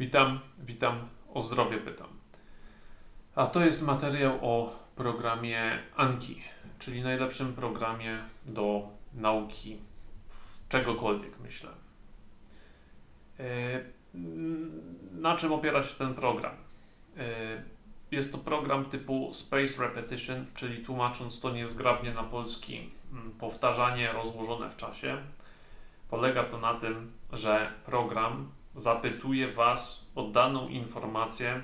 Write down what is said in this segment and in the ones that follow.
Witam, witam, o zdrowie pytam. A to jest materiał o programie Anki, czyli najlepszym programie do nauki czegokolwiek, myślę. E, Na czym opiera się ten program? E, Jest to program typu Space Repetition, czyli tłumacząc to niezgrabnie na polski, powtarzanie rozłożone w czasie. Polega to na tym, że program zapytuje Was o daną informację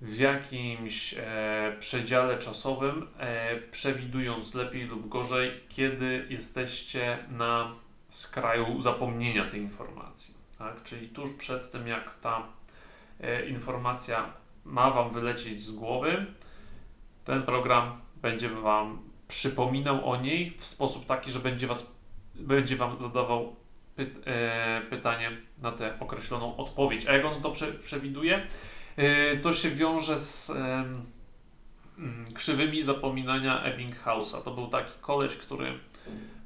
w jakimś e, przedziale czasowym, e, przewidując lepiej lub gorzej, kiedy jesteście na skraju zapomnienia tej informacji. Tak? Czyli tuż przed tym, jak ta e, informacja ma Wam wylecieć z głowy, ten program będzie Wam przypominał o niej w sposób taki, że będzie, was, będzie Wam zadawał pyt, e, pytanie na tę określoną odpowiedź. A jak on to prze, przewiduje? E, to się wiąże z mm, krzywymi zapominania Ebbinghausa. To był taki koleś, który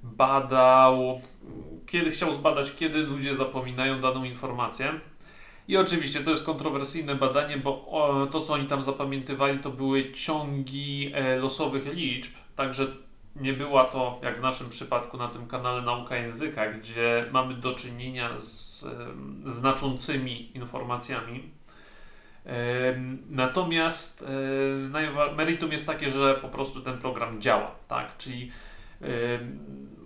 badał, kiedy chciał zbadać, kiedy ludzie zapominają daną informację. I oczywiście to jest kontrowersyjne badanie, bo to, co oni tam zapamiętywali, to były ciągi e, losowych liczb, także nie była to, jak w naszym przypadku na tym kanale Nauka Języka, gdzie mamy do czynienia z znaczącymi informacjami. Natomiast e, meritum jest takie, że po prostu ten program działa, tak? Czyli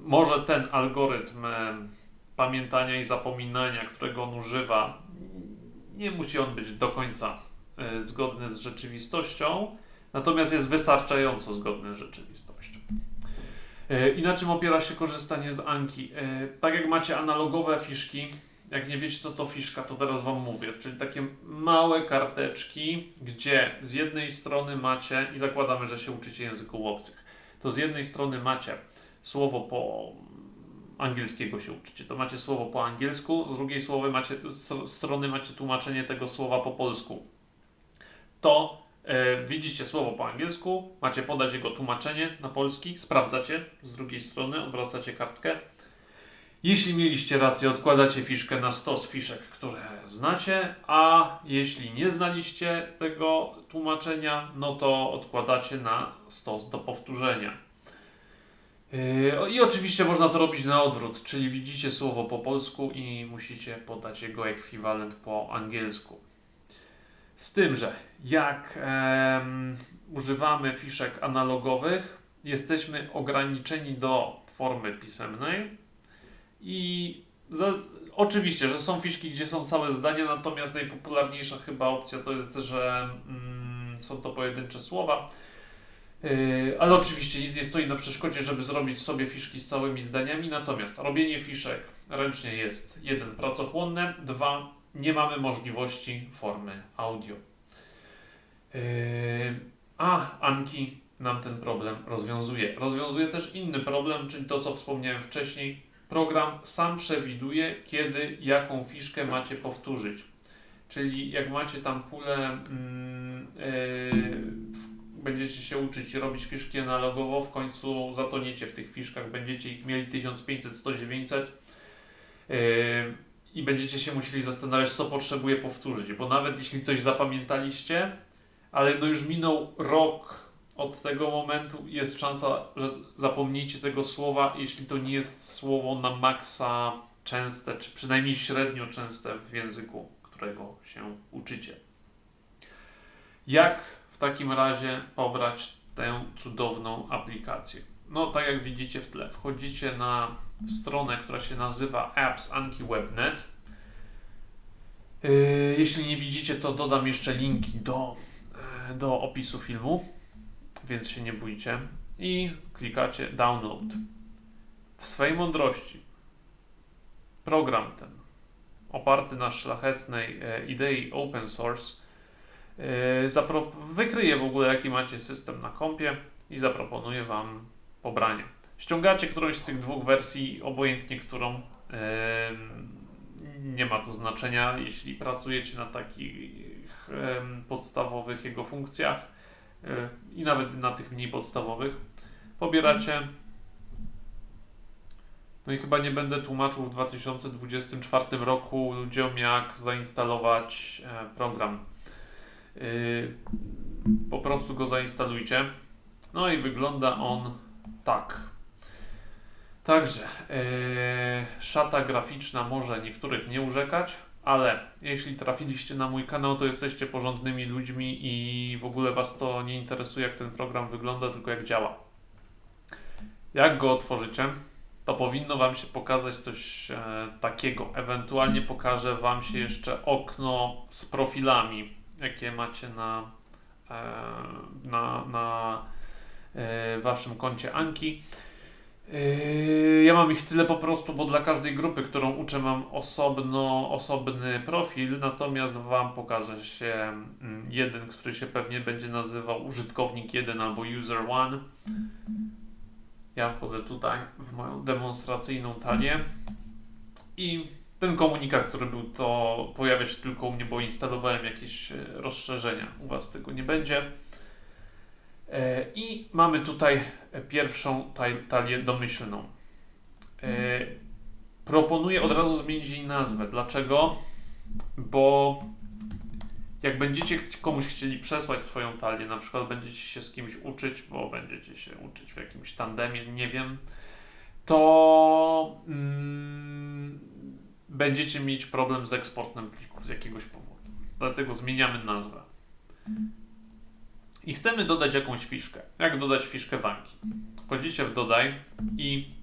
może ten algorytm em, pamiętania i zapominania, którego on używa, nie musi on być do końca e, zgodny z rzeczywistością, natomiast jest wystarczająco zgodny z rzeczywistością. E, I na czym opiera się korzystanie z Anki? E, Tak jak macie analogowe fiszki, jak nie wiecie co to fiszka, to teraz Wam mówię, czyli takie małe karteczki, gdzie z jednej strony macie, i zakładamy, że się uczycie języków obcych, to z jednej strony macie słowo po angielskiego się uczycie, to macie słowo po angielsku, z drugiej słowy macie, str- strony macie tłumaczenie tego słowa po polsku. To widzicie słowo po angielsku, macie podać jego tłumaczenie na polski, sprawdzacie z drugiej strony, odwracacie kartkę. Jeśli mieliście rację, odkładacie fiszkę na stos fiszek, które znacie, a jeśli nie znaliście tego tłumaczenia, no to odkładacie na stos do powtórzenia. Yy, I oczywiście można to robić na odwrót, czyli widzicie słowo po polsku i musicie podać jego ekwiwalent po angielsku. Z tym, że jak używamy fiszek analogowych, jesteśmy ograniczeni do formy pisemnej i za, oczywiście, że są fiszki, gdzie są całe zdania, natomiast najpopularniejsza chyba opcja to jest, że mm, są to pojedyncze słowa. Yy, ale oczywiście nic nie stoi na przeszkodzie, żeby zrobić sobie fiszki z całymi zdaniami, natomiast robienie fiszek ręcznie jest jeden pracochłonne, dwa nie mamy możliwości formy audio. Yy, a Anki nam ten problem rozwiązuje. Rozwiązuje też inny problem, czyli to, co wspomniałem wcześniej. Program sam przewiduje, kiedy jaką fiszkę macie powtórzyć. Czyli jak macie tam pulę, mm, yy, będziecie się uczyć robić fiszki analogowo, w końcu zatoniecie w tych fiszkach, będziecie ich mieli 1500, 100, 900 yy, i będziecie się musieli zastanawiać, co potrzebuje powtórzyć, bo nawet jeśli coś zapamiętaliście, ale no już minął rok od tego momentu, jest szansa, że zapomnicie tego słowa, jeśli to nie jest słowo na maksa częste, czy przynajmniej średnio częste w języku, którego się uczycie. Jak w takim razie pobrać tę cudowną aplikację? No, tak jak widzicie w tle, wchodzicie na stronę, która się nazywa Apps Anki Webnet. Yy, Jeśli nie widzicie, to dodam jeszcze linki do, do opisu filmu, więc się nie bójcie. I klikacie Download. W swej mądrości program ten, oparty na szlachetnej e, idei open source, e, wykryje w ogóle, jaki macie system na kompie i zaproponuje Wam pobranie. Ściągacie którąś z tych dwóch wersji, obojętnie którą. em, Nie ma to znaczenia, jeśli pracujecie na takich em, podstawowych jego funkcjach i nawet na tych mniej podstawowych. Pobieracie No i chyba nie będę tłumaczył w 2024 roku ludziom, jak zainstalować e, program. Yy, po prostu go zainstalujcie. No i wygląda on tak. Także yy, szata graficzna może niektórych nie urzekać, ale jeśli trafiliście na mój kanał, to jesteście porządnymi ludźmi i w ogóle Was to nie interesuje, jak ten program wygląda, tylko jak działa. Jak go otworzycie, to powinno Wam się pokazać coś e, takiego. Ewentualnie pokażę Wam się jeszcze okno z profilami, jakie macie na, e, na, na e, Waszym koncie Anki. Yy, Ja mam ich tyle po prostu, bo dla każdej grupy, którą uczę, mam osobno, osobny profil, natomiast Wam pokaże się mm, jeden, który się pewnie będzie nazywał użytkownik 1 albo user 1. Ja wchodzę tutaj w moją demonstracyjną talię i ten komunikat, który był, to pojawia się tylko u mnie, bo instalowałem jakieś e, rozszerzenia. U Was tego nie będzie. E, I mamy tutaj pierwszą talię domyślną. E, Proponuję od razu zmienić jej nazwę. Dlaczego? Bo jak będziecie komuś chcieli przesłać swoją talię, na przykład będziecie się z kimś uczyć, bo będziecie się uczyć w jakimś tandemie, nie wiem, to mm, będziecie mieć problem z eksportem plików z jakiegoś powodu. Dlatego zmieniamy nazwę. I chcemy dodać jakąś fiszkę. Jak dodać fiszkę w Anki? Wchodzicie w dodaj i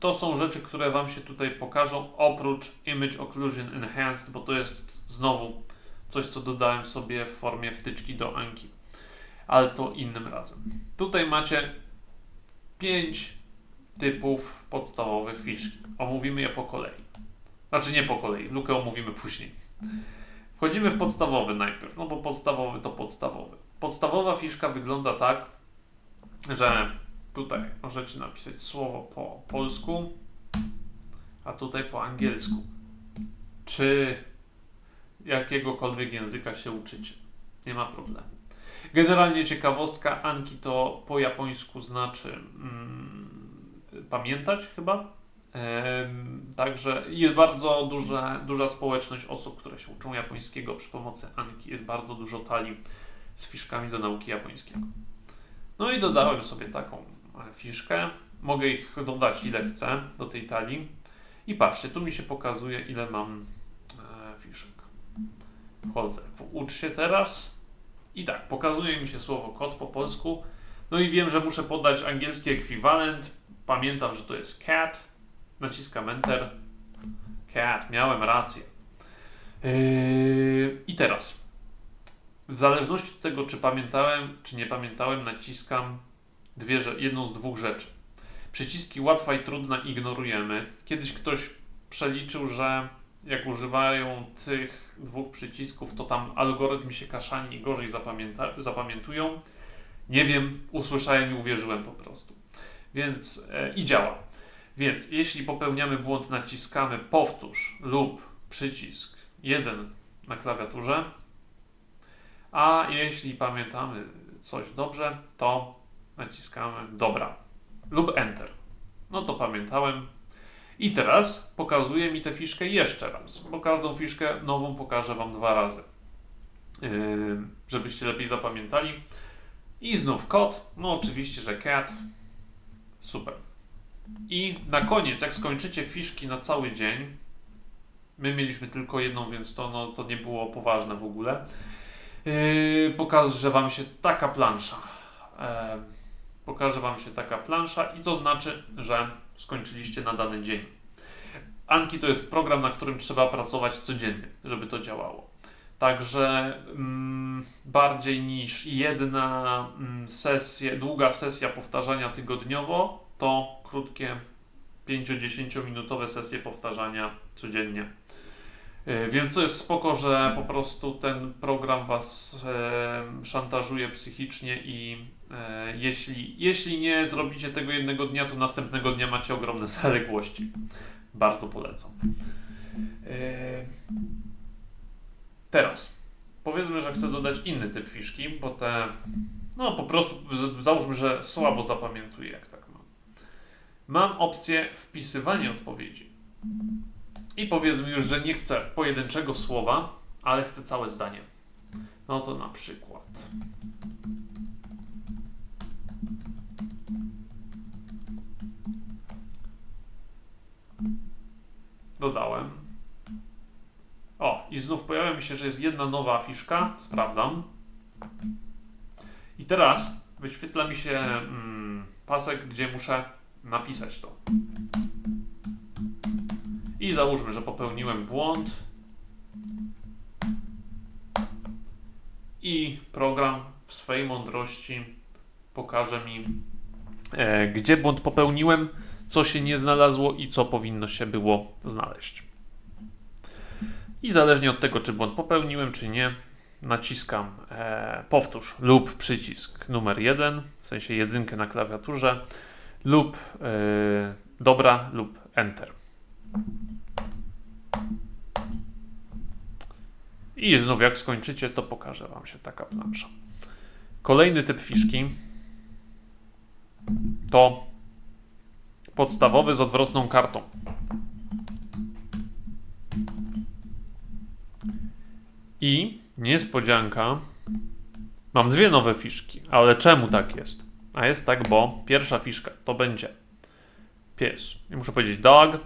to są rzeczy, które Wam się tutaj pokażą, oprócz Image Occlusion Enhanced, bo to jest znowu coś, co dodałem sobie w formie wtyczki do Anki. Ale to innym razem. Tutaj macie pięć typów podstawowych fiszki. Omówimy je po kolei. Znaczy nie po kolei, lukę omówimy później. Wchodzimy w podstawowy najpierw, no bo podstawowy to podstawowy. Podstawowa fiszka wygląda tak, że tutaj możecie napisać słowo po polsku, a tutaj po angielsku. Czy jakiegokolwiek języka się uczycie. Nie ma problemu. Generalnie ciekawostka, Anki to po japońsku znaczy mm, pamiętać chyba. Także jest bardzo duże, duża społeczność osób, które się uczą japońskiego przy pomocy Anki. Jest bardzo dużo talii z fiszkami do nauki japońskiego. No i dodałem sobie taką e, fiszkę. Mogę ich dodać ile chcę do tej talii. I patrzcie, tu mi się pokazuje ile mam e, fiszek. Wchodzę w ucz się teraz. I tak, pokazuje mi się słowo kod po polsku. No i wiem, że muszę podać angielski ekwiwalent. Pamiętam, że to jest cat. Naciskam Enter. Cat, miałem rację. Yy, I teraz, w zależności od tego, czy pamiętałem, czy nie pamiętałem, naciskam dwie, jedną z dwóch rzeczy. Przyciski łatwa i trudna ignorujemy. Kiedyś ktoś przeliczył, że jak używają tych dwóch przycisków, to tam algorytm się kaszani i gorzej zapamięta- zapamiętują. Nie wiem, usłyszałem i uwierzyłem po prostu. Więc e, i działa. Więc jeśli popełniamy błąd, naciskamy powtórz lub przycisk 1 na klawiaturze. A jeśli pamiętamy coś dobrze, to naciskamy dobra lub enter. No to pamiętałem. I teraz pokazuje mi tę fiszkę jeszcze raz, bo każdą fiszkę nową pokażę Wam dwa razy, yy, żebyście lepiej zapamiętali. I znów kod, no oczywiście, że cat. Super. I na koniec, jak skończycie fiszki na cały dzień, my mieliśmy tylko jedną, więc to, no, to nie było poważne w ogóle. Yy, pokażę Wam się taka plansza. E, pokaże Wam się taka plansza i to znaczy, że skończyliście na dany dzień. Anki to jest program, na którym trzeba pracować codziennie, żeby to działało. Także mm, bardziej niż jedna mm, sesja, długa sesja powtarzania tygodniowo, to krótkie 5-10 minutowe sesje powtarzania codziennie. Yy, Więc to jest spoko, że po prostu ten program was e, szantażuje psychicznie i e, jeśli, jeśli nie zrobicie tego jednego dnia, to następnego dnia macie ogromne zaległości. Bardzo polecam. E, teraz powiedzmy, że chcę dodać inny typ fiszki, bo te no po prostu załóżmy, że słabo zapamiętuję jak tak mam. mam opcję wpisywania odpowiedzi. I powiedzmy już, że nie chcę pojedynczego słowa, ale chcę całe zdanie. No to na przykład. Dodałem. O, i znów pojawia mi się, że jest jedna nowa fiszka. Sprawdzam. I teraz wyświetla mi się mm, pasek, gdzie muszę napisać to. I załóżmy, że popełniłem błąd. I program w swojej mądrości pokaże mi, e, gdzie błąd popełniłem, co się nie znalazło i co powinno się było znaleźć. I zależnie od tego, czy błąd popełniłem, czy nie, naciskam e, powtórz lub przycisk numer 1, w sensie jedynkę na klawiaturze, lub e, dobra, lub enter. I znów jak skończycie, to pokażę Wam się taka plansza. Kolejny typ fiszki to podstawowy z odwrotną kartą. I niespodzianka, mam dwie nowe fiszki, ale czemu tak jest? A jest tak, bo pierwsza fiszka to będzie pies. I muszę powiedzieć dog,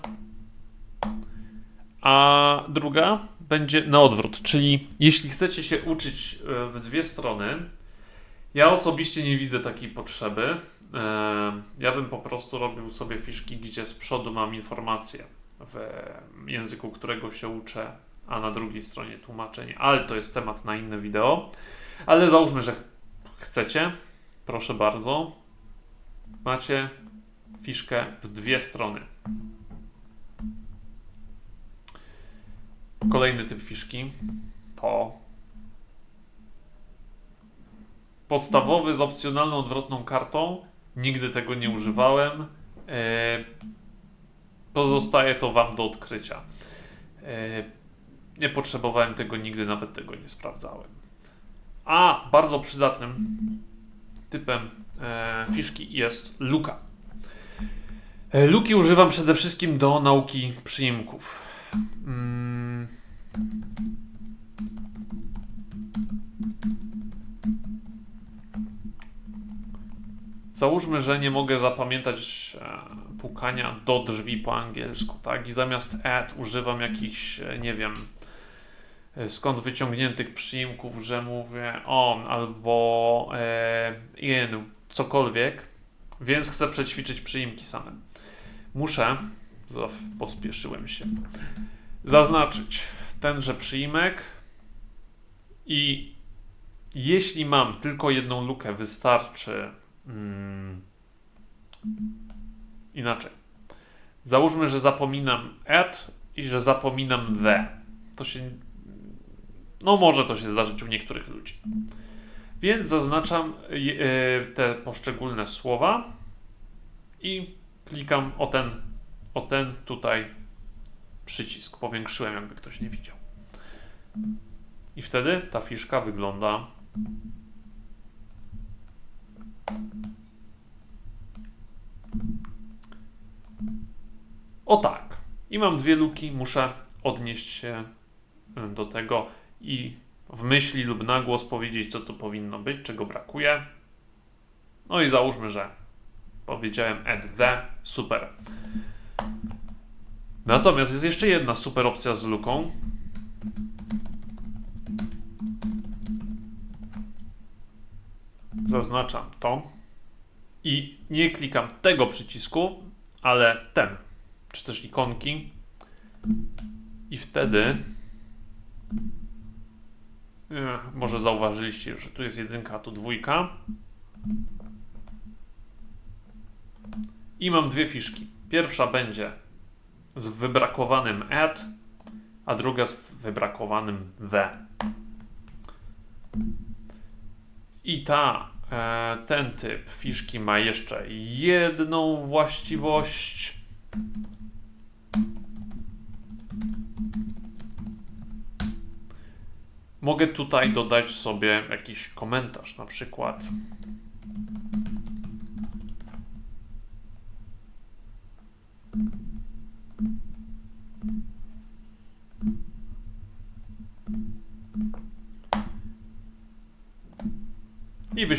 a druga będzie na odwrót. Czyli jeśli chcecie się uczyć e, w dwie strony, ja osobiście nie widzę takiej potrzeby. E, ja bym po prostu robił sobie fiszki, gdzie z przodu mam informację w języku, którego się uczę, a na drugiej stronie tłumaczenie. Ale to jest temat na inne wideo. Ale załóżmy, że chcecie. Proszę bardzo. Macie fiszkę w dwie strony. Kolejny typ fiszki to podstawowy z opcjonalną odwrotną kartą. Nigdy tego nie używałem. E, pozostaje to Wam do odkrycia. E, nie potrzebowałem tego nigdy, nawet tego nie sprawdzałem. A bardzo przydatnym typem e, fiszki jest luka. Luki używam przede wszystkim do nauki przyimków. Załóżmy, że nie mogę zapamiętać e, pukania do drzwi po angielsku, tak? I zamiast add używam jakichś, e, nie wiem, e, skąd wyciągniętych przyimków, że mówię on albo in, cokolwiek, więc chcę przećwiczyć przyimki same. Muszę, pospieszyłem się, zaznaczyć tenże przyimek i jeśli mam tylko jedną lukę, wystarczy hmm, inaczej. Załóżmy, że zapominam add i że zapominam the. To się. No, może to się zdarzyć u niektórych ludzi. Więc zaznaczam e, te poszczególne słowa i klikam o ten, o ten tutaj przycisk. Powiększyłem, jakby ktoś nie widział. I wtedy ta fiszka wygląda o tak. I mam dwie luki, muszę odnieść się do tego i w myśli lub na głos powiedzieć, co tu powinno być, czego brakuje. No i załóżmy, że powiedziałem add the, super. Natomiast jest jeszcze jedna super opcja z luką. Zaznaczam to i nie klikam tego przycisku, ale ten, czy też ikonki. I wtedy może zauważyliście, że tu jest jedynka, a tu dwójka. I mam dwie fiszki. Pierwsza będzie z wybrakowanym add, a druga z wybrakowanym the. I ta, e, ten typ fiszki ma jeszcze jedną właściwość. Mogę tutaj dodać sobie jakiś komentarz, na przykład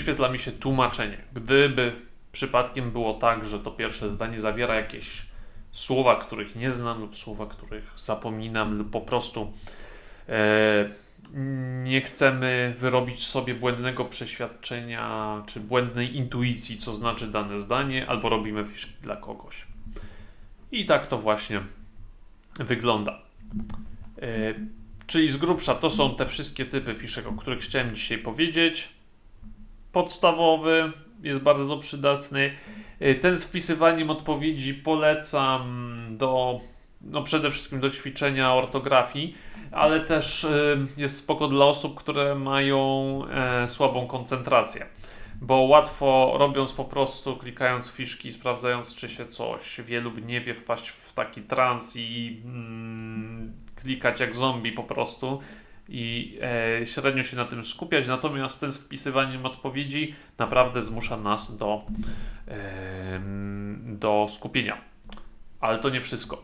wyświetla mi się tłumaczenie. Gdyby przypadkiem było tak, że to pierwsze zdanie zawiera jakieś słowa, których nie znam, lub słowa, których zapominam, lub po prostu e, nie chcemy wyrobić sobie błędnego przeświadczenia czy błędnej intuicji, co znaczy dane zdanie, albo robimy fiszki dla kogoś. I tak to właśnie wygląda. E, czyli z grubsza to są te wszystkie typy fiszek, o których chciałem dzisiaj powiedzieć. Podstawowy jest bardzo przydatny. E, ten z wpisywaniem odpowiedzi polecam do, no przede wszystkim do ćwiczenia ortografii, ale też e, jest spoko dla osób, które mają e, słabą koncentrację. Bo łatwo robiąc po prostu, klikając fiszki, sprawdzając czy się coś wie lub nie wie, wpaść w taki trans i mm, klikać jak zombie po prostu i e, średnio się na tym skupiać. Natomiast ten z wpisywaniem odpowiedzi naprawdę zmusza nas do, e, do skupienia. Ale to nie wszystko.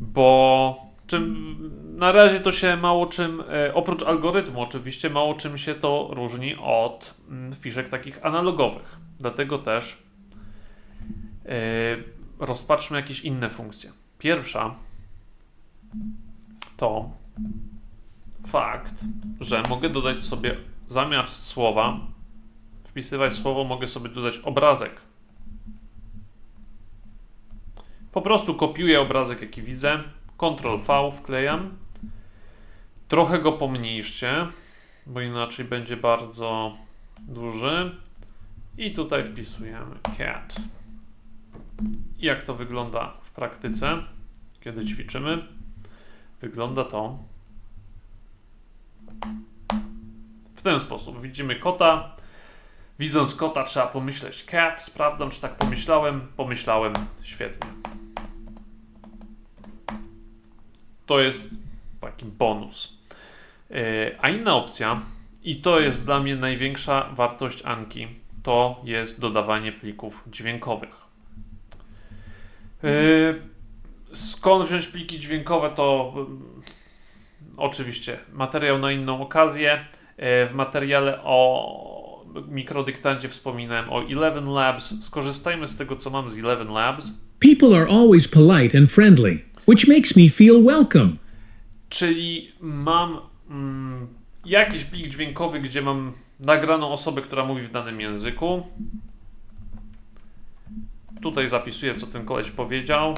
Bo czym, na razie to się mało czym, e, oprócz algorytmu oczywiście, mało czym się to różni od mm, fiszek takich analogowych. Dlatego też e, rozpatrzmy jakieś inne funkcje. Pierwsza to fakt, że mogę dodać sobie zamiast słowa, wpisywać słowo, mogę sobie dodać obrazek. Po prostu kopiuję obrazek, jaki widzę, Ctrl V wklejam. Trochę go pomniejszcie, bo inaczej będzie bardzo duży. I tutaj wpisujemy cat. Jak to wygląda w praktyce, kiedy ćwiczymy? Wygląda to w ten sposób. Widzimy kota. Widząc kota trzeba pomyśleć cat. Sprawdzam, czy tak pomyślałem. Pomyślałem. Świetnie. To jest taki bonus. E, a inna opcja, i to jest dla mnie największa wartość Anki, to jest dodawanie plików dźwiękowych. E, skąd wziąć pliki dźwiękowe? To oczywiście materiał na inną okazję. E, w materiale o mikrodyktancie wspominałem o Eleven Labs. Skorzystajmy z tego, co mam z Eleven Labs. People are always polite and friendly, which makes me feel welcome. Czyli mam mm, jakiś plik dźwiękowy, gdzie mam nagraną osobę, która mówi w danym języku. Tutaj zapisuję, co ten koleś powiedział.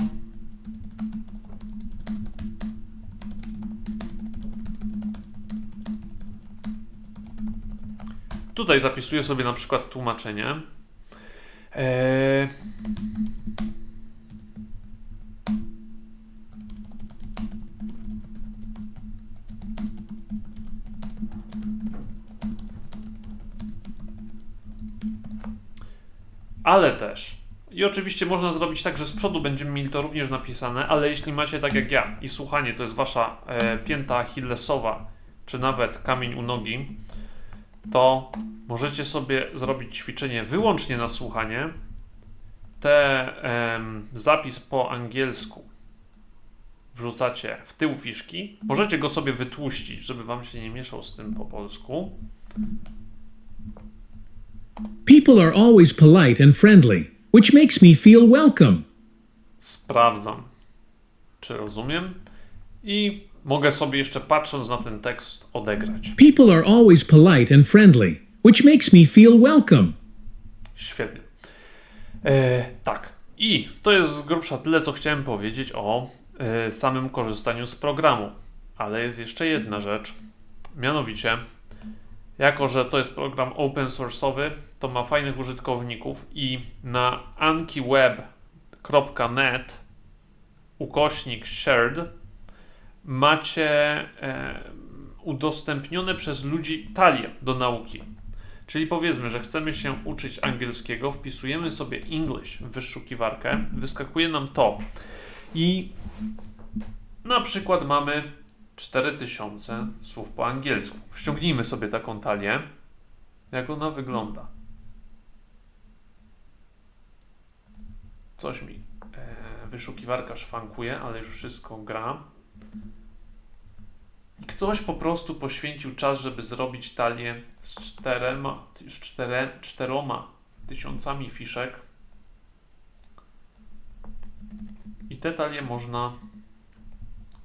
Tutaj zapisuję sobie na przykład tłumaczenie. Eee... Ale też, i oczywiście można zrobić tak, że z przodu będziemy mieli to również napisane, ale jeśli macie tak jak ja i słuchanie to jest wasza e, pięta achillesowa, czy nawet kamień u nogi, to możecie sobie zrobić ćwiczenie wyłącznie na słuchanie. Te em, zapis po angielsku wrzucacie w tył fiszki. Możecie go sobie wytłuścić, żeby wam się nie mieszał z tym po polsku. People are always polite and friendly, which makes me feel welcome. Sprawdzam, czy rozumiem. I mogę sobie jeszcze patrząc na ten tekst odegrać. People are always polite and friendly, which makes me feel welcome. Świetnie. E, tak. I to jest z grubsza tyle, co chciałem powiedzieć o e, samym korzystaniu z programu. Ale jest jeszcze jedna rzecz. Mianowicie, jako że to jest program open source'owy, to ma fajnych użytkowników i na ankiweb.net ukośnik shared macie e, udostępnione przez ludzi talie do nauki. Czyli powiedzmy, że chcemy się uczyć angielskiego, wpisujemy sobie English w wyszukiwarkę, wyskakuje nam to i na przykład mamy 4000 słów po angielsku. Ściągnijmy sobie taką talię. Jak ona wygląda? Coś mi e, wyszukiwarka szwankuje, ale już wszystko gra. I ktoś po prostu poświęcił czas, żeby zrobić talię z czterema, z cztere, czteroma tysiącami fiszek. I te talie można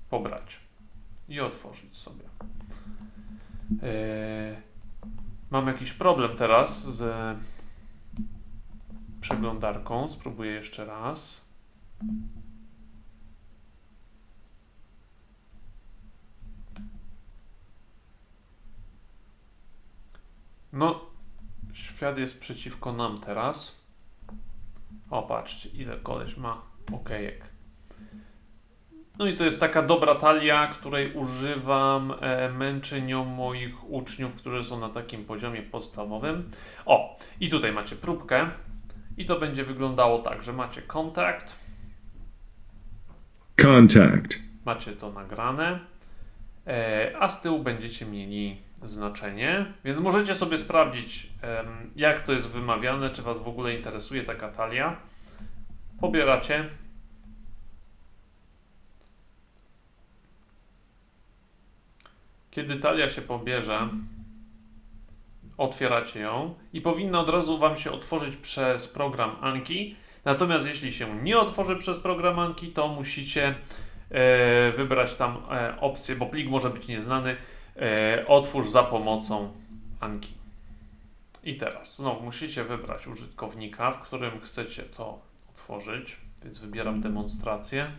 pobrać i otworzyć sobie. Eee, mam jakiś problem teraz z przeglądarką. Spróbuję jeszcze raz. No, świat jest przeciwko nam teraz. O, patrzcie, ile koleś ma okejek. No i to jest taka dobra talia, której używam e, moich uczniów, którzy są na takim poziomie podstawowym. O, i tutaj macie próbkę. I to będzie wyglądało tak, że macie kontakt, Contact. macie to nagrane, e, a z tyłu będziecie mieli znaczenie, więc możecie sobie sprawdzić, jak to jest wymawiane, czy Was w ogóle interesuje taka talia. Pobieracie. Kiedy talia się pobierze, otwieracie ją i powinna od razu Wam się otworzyć przez program Anki. Natomiast jeśli się nie otworzy przez program Anki, to musicie e, wybrać tam e, opcję, bo plik może być nieznany. E, otwórz za pomocą Anki. I teraz znowu musicie wybrać użytkownika, w którym chcecie to otworzyć, więc wybieram demonstrację.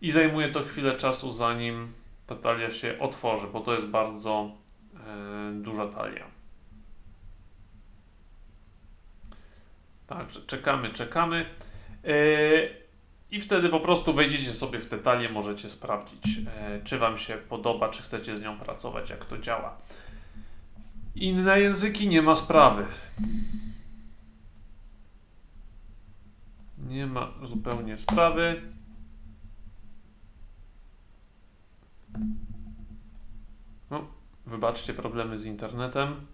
I zajmuje to chwilę czasu, zanim ta talia się otworzy, bo to jest bardzo e, duża talia. Także czekamy, czekamy. E, I wtedy po prostu wejdziecie sobie w te talie, możecie sprawdzić, e, czy Wam się podoba, czy chcecie z nią pracować, jak to działa. Inne języki nie ma sprawy. Nie ma zupełnie sprawy. No, wybaczcie problemy z internetem.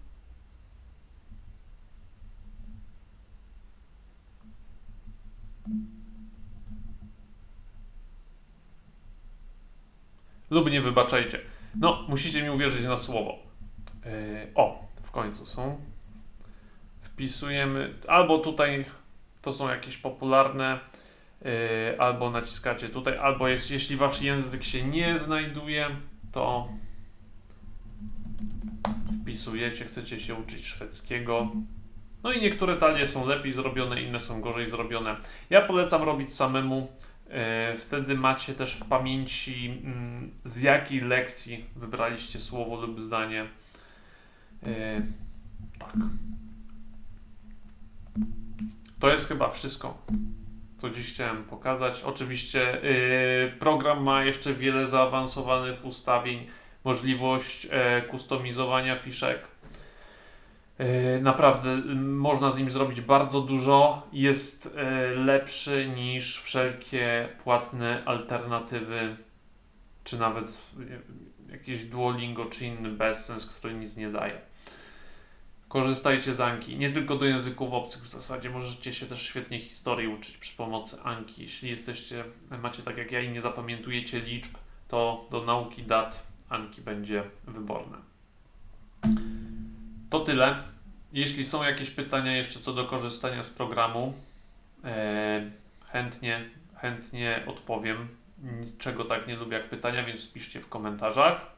Lub nie wybaczajcie. No, musicie mi uwierzyć na słowo. Yy, o, w końcu są. Wpisujemy, albo tutaj to są jakieś popularne, yy, albo naciskacie tutaj, albo jest, jeśli wasz język się nie znajduje, to wpisujecie, chcecie się uczyć szwedzkiego. No i niektóre talie są lepiej zrobione, inne są gorzej zrobione. Ja polecam robić samemu. E, Wtedy macie też w pamięci, mm, z jakiej lekcji wybraliście słowo lub zdanie. E, Tak. To jest chyba wszystko, co dziś chciałem pokazać. Oczywiście e, program ma jeszcze wiele zaawansowanych ustawień, możliwość kustomizowania fiszek. E, Naprawdę można z nim zrobić bardzo dużo. Jest e, lepszy niż wszelkie płatne alternatywy, czy nawet e, jakieś Duolingo, czy inny bezsens, który nic nie daje. Korzystajcie z Anki. Nie tylko do języków obcych w zasadzie. Możecie się też świetnie historii uczyć przy pomocy Anki. Jeśli jesteście, macie tak jak ja i nie zapamiętujecie liczb, to do nauki dat Anki będzie wyborne. To tyle. Jeśli są jakieś pytania jeszcze co do korzystania z programu, e, chętnie, chętnie odpowiem. Niczego tak nie lubię jak pytania, więc piszcie w komentarzach.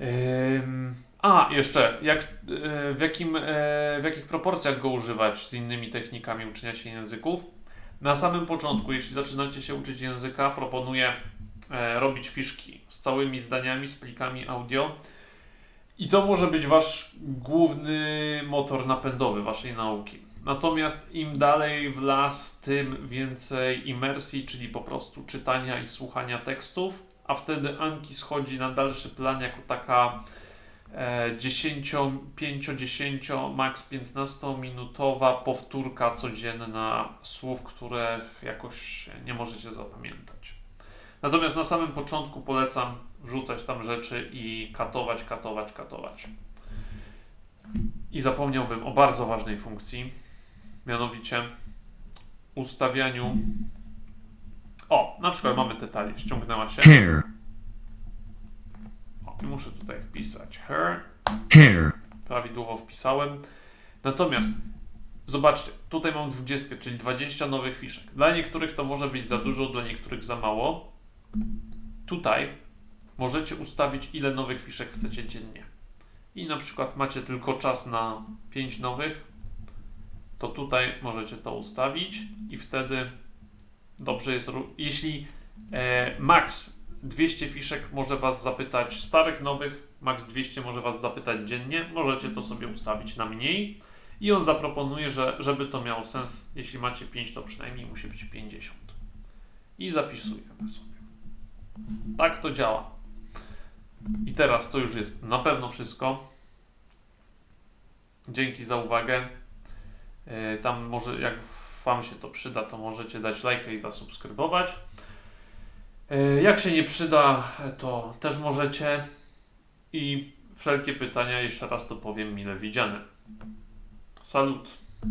Ym, a, jeszcze, jak, e, w, jakim, e, w jakich proporcjach go używać z innymi technikami uczenia się języków? Na samym początku, jeśli zaczynacie się uczyć języka, proponuję e, robić fiszki z całymi zdaniami, z plikami audio. I to może być wasz główny motor napędowy waszej nauki. Natomiast im dalej w las, tym więcej imersji, czyli po prostu czytania i słuchania tekstów, a wtedy Anki schodzi na dalszy plan jako taka e, 10, 5, 10, max 15 minutowa powtórka codzienna słów, których jakoś nie możecie zapamiętać. Natomiast na samym początku polecam wrzucać tam rzeczy i katować, katować, katować. I zapomniałbym o bardzo ważnej funkcji, mianowicie ustawianiu O, na przykład mamy tę talię, ściągnęła się. hair, O, i muszę tutaj wpisać her. hair, prawidłowo wpisałem. Natomiast zobaczcie, tutaj mam 20, czyli 20 nowych fiszek. Dla niektórych to może być za dużo, dla niektórych za mało. Tutaj możecie ustawić, ile nowych fiszek chcecie dziennie. I na przykład macie tylko czas na 5 nowych, to tutaj możecie to ustawić i wtedy dobrze jest. Jeśli e, max 200 fiszek może Was zapytać, starych, nowych, max 200 może Was zapytać dziennie, możecie to sobie ustawić na mniej i on zaproponuje, że żeby to miało sens, jeśli macie 5, to przynajmniej musi być 50. I zapisujemy sobie. Tak to działa. I teraz to już jest na pewno wszystko. Dzięki za uwagę. E, Tam może jak Wam się to przyda, to możecie dać lajka i zasubskrybować. E, Jak się nie przyda, to też możecie. I wszelkie pytania, jeszcze raz to powiem, mile widziane. Salut.